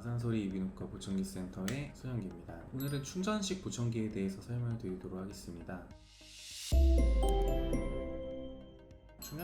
아산소리 이비인후과 보청기 센터의 소영기입니다. 오늘은 충전식 보청기에 대해서 설명을 드리도록 하겠습니다.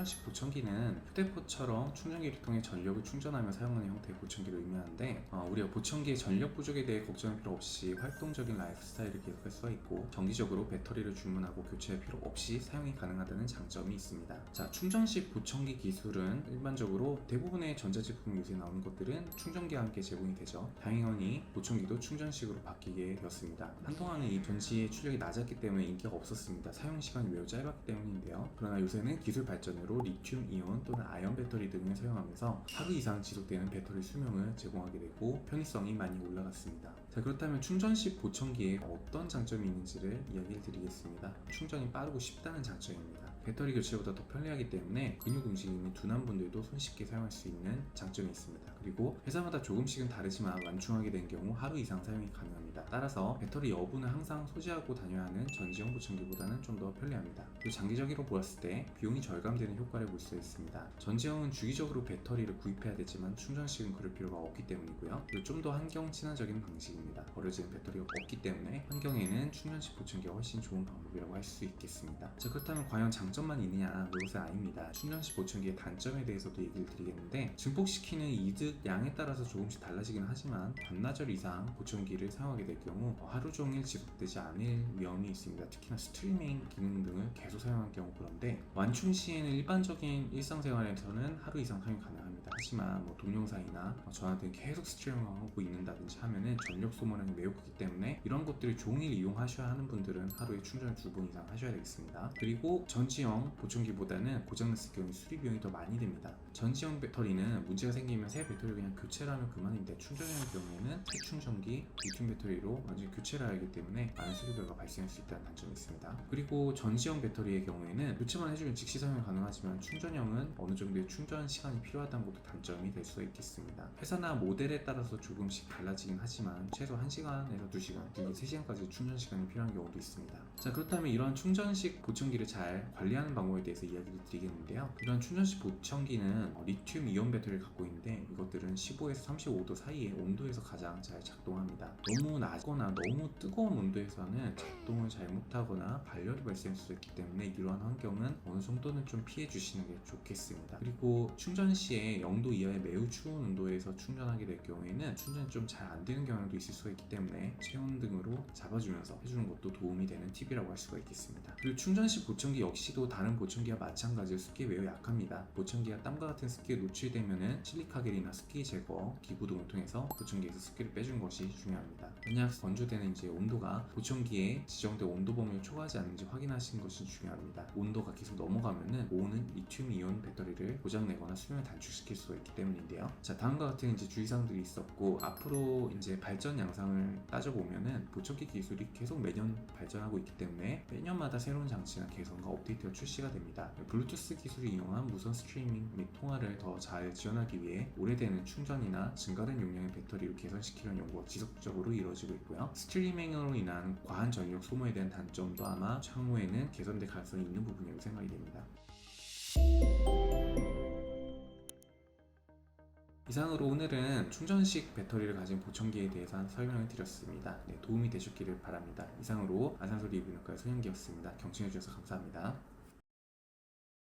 충전식 보청기는 휴대폰처럼 충전기를 통해 전력을 충전하며 사용하는 형태의 보청기를 의미하는데 어, 우리가 보청기의 전력 부족에 대해 걱정할 필요 없이 활동적인 라이프 스타일을 계속할 수가 있고 정기적으로 배터리를 주문하고 교체할 필요 없이 사용이 가능하다는 장점이 있습니다. 자, 충전식 보청기 기술은 일반적으로 대부분의 전자제품 요새 나오는 것들은 충전기와 함께 제공이 되죠. 당연히 보청기도 충전식으로 바뀌게 되었습니다. 한동안은 이 전지의 출력이 낮았기 때문에 인기가 없었습니다. 사용 시간이 매우 짧았기 때문인데요. 그러나 요새는 기술 발전으로 리튬 이온 또는 아연 배터리 등을 사용하면서 하루 이상 지속되는 배터리 수명을 제공하게 되고 편의성이 많이 올라갔습니다. 자 그렇다면 충전식 보청기에 어떤 장점이 있는지를 이야기를 드리겠습니다. 충전이 빠르고 쉽다는 장점입니다. 배터리 교체보다 더 편리하기 때문에 근육 움직임이 둔한 분들도 손쉽게 사용할 수 있는 장점이 있습니다. 그리고 회사마다 조금씩은 다르지만 완충하게 된 경우 하루 이상 사용이 가능합니다. 따라서 배터리 여부는 항상 소지하고 다녀야 하는 전지형 보청기보다는 좀 더 편리합니다. 그리고 장기적으로 보았을 때 비용이 절감되는 효과를 볼 수 있습니다. 전지형은 주기적으로 배터리를 구입해야 되지만 충전식은 그럴 필요가 없기 때문이고요. 그리고 좀더 환경 친화적인 방식입니다. 버려지는 배터리가 없기 때문에 환경에는 충전식 보청기가 훨씬 좋은 방법이라고 할 수 있겠습니다. 자 그렇다면 과연 장점만 있느냐? 이것은 아닙니다. 충전식 보청기의 단점에 대해서도 얘기를 드리겠는데 증폭시키는 이득 양에 따라서 조금씩 달라지긴 하지만 반나절 이상 보청기를 사용하게 될 경우 하루 종일 지속되지 않을 위험이 있습니다. 특히나 스트리밍 기능 등을 계속 사용할 경우 그런데 완충 시에는 일반적인 일상생활에서는 하루 이상 사용이 가능합니다. 하지만 뭐 동영상이나 뭐등 계속 스트리밍하고 있는다든지 하면은 전력 소모량이 매우 크기 때문에 이런 것들을 종일 이용하셔야 하는 분들은 하루에 충전을 두 번 이상 하셔야 되겠습니다. 그리고 전지형 보청기보다는 고장났을 경우 수리 비용이 더 많이 듭니다. 전지형 배터리는 문제가 생기면 새 배터리를 그냥 교체를 하면 그만인데 충전형의 경우에는 새 충전기, 리튬 배터리로 완전히 교체를 하기 때문에 많은 수리비가 발생할 수 있다는 단점이 있습니다. 그리고 전지형 배터리의 경우에는 교체만 해주면 즉시 사용이 가능하지만 충전형은 어느 정도의 충전 시간이 필요하다는 것도 단점이 될 수가 있겠습니다. 회사나 모델에 따라서 조금씩 달라지긴 하지만 최소 1시간에서 2시간, 그리고 3시간까지 충전 시간이 필요한 경우도 있습니다. 자 그렇다면 이러한 충전식 보청기를 잘 관리하는 방법에 대해서 이야기를 드리겠는데요. 이런 충전식 보청기는 어, 리튬 이온 배터리를 갖고 있는데 이것들은 15에서 35도 사이의 온도에서 가장 잘 작동합니다. 너무 낮거나 너무 뜨거운 온도에서는 작동을 잘 못하거나 발열이 발생할 수 있기 때문에 이러한 환경은 어느 정도는 좀 피해 주시는 게 좋겠습니다. 그리고 충전 시에 0도 이하의 매우 추운 온도에서 충전하게 될 경우에는 충전이 좀 잘 안 되는 경우도 있을 수가 있기 때문에 체온 등으로 잡아주면서 해주는 것도 도움이 되는 팁이라고 할 수가 있겠습니다. 그리고 충전식 보청기 역시도 다른 보청기와 마찬가지로 습기에 매우 약합니다. 보청기가 땀과 같은 습기에 노출되면은 실리카겔이나 습기 제거 기구 등을 통해서 보청기에서 습기를 빼주는 것이 중요합니다. 만약 건조되는 이제 온도가 보청기에 지정된 온도 범위를 초과하지 않는지 확인하시는 것이 중요합니다. 온도가 계속 넘어가면은 오는 리튬 이온 배터리를 고장내거나 수명을 단축시킬 수가 있기 때문인데요. 자 다음과 같은 이제 주의사항들이 있었고 앞으로 이제 발전 양상을 따져보면은 보청기 기술이 계속 매년 발전하고 있기 때문에 매년마다 새로운 장치나 개선과 업데이트가 출시가 됩니다. 블루투스 기술을 이용한 무선 스트리밍 및 통화를 더 잘 지원하기 위해 오래되는 충전이나 증가된 용량의 배터리를 개선시키려는 연구가 지속적으로 이루어지고 있고요. 스트리밍으로 인한 과한 전력 소모에 대한 단점도 아마 향후에는 개선될 가능성이 있는 부분이라고 생각이 됩니다. 이상으로 오늘은 충전식 배터리를 가진 보청기에 대해서 한 설명을 드렸습니다. 네, 도움이 되셨기를 바랍니다. 이상으로 아산소리 이비인후과의 소영기였습니다. 경청해주셔서 감사합니다.